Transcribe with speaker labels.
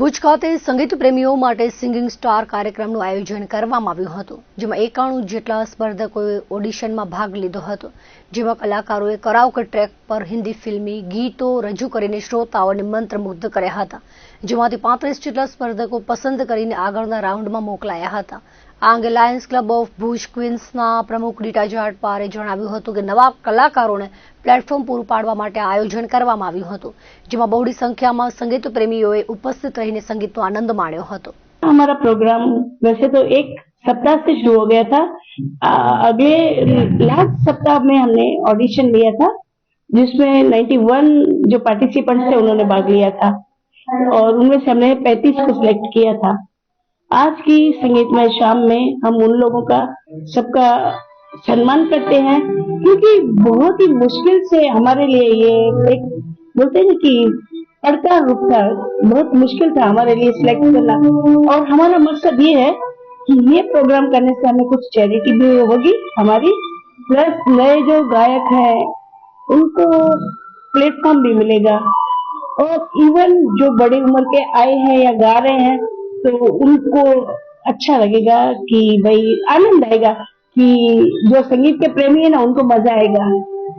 Speaker 1: ભુજ ખાતે સંગીત પ્રેમીઓ માટે સિંગિંગ સ્ટાર કાર્યક્રમનું આયોજન કરવામાં આવ્યું હતું જેમાં એકાણું જેટલા સ્પર્ધકોએ ઓડિશનમાં ભાગ લીધો હતો જેમાં કલાકારોએ કરાવક ટ્રેક પર હિન્દી ફિલ્મી ગીતો રજૂ કરીને શ્રોતાઓને મંત્રમુગ્ધ કર્યા હતા જેમાંથી પાંત્રીસ જેટલા સ્પર્ધકો પસંદ કરીને આગળના રાઉન્ડમાં મોકલાયા હતા આંગલિયન્સ ક્લબ ઓફ ભૂષ ક્વીન્સના પ્રમુખ ડેટા જાટ પારે જણાવ્યું હતું કે નવાબ કલાકારોને પ્લેટફોર્મ પૂર પાડવા માટે આયોજન કરવામાં આવ્યું હતું જેમાં બહોડી સંખ્યામાં સંગીત પ્રેમીઓએ ઉપસ્થિત રહીને સંગીતનો આનંદ માણેલો હતો
Speaker 2: અમારો પ્રોગ્રામ वैसे तो 1 સપ્તાહથી શરુો હો ગયા થા અગે लास्ट સપ્તાહ મેં હમને ઓડિશન લેયા થા જિસમે 91 જો પાર્ટિસિપન્ટ્સ સે ઉનહોને ભાગ લીયા થા ઓર ઉમે સે મેં 35 કો સિલેક્ટ કિયા થા आज की संगीतमय शाम में हम उन लोगों का सबका सम्मान करते हैं क्योंकि बहुत ही मुश्किल से हमारे लिए ये एक बोलते हैं कि अड़का रुकता बहुत मुश्किल था हमारे लिए सिलेक्ट करना और हमारा मकसद ये है कि ये प्रोग्राम करने से हमें कुछ चैरिटी भी होगी हमारी प्लस नए जो गायक हैं उनको प्लेटफॉर्म भी मिलेगा और इवन जो बड़ी उम्र के आए हैं या गा रहे हैं तो उनको अच्छा लगेगा कि भाई आनंद आएगा कि जो संगीत के प्रेमी है ना उनको मजा आएगा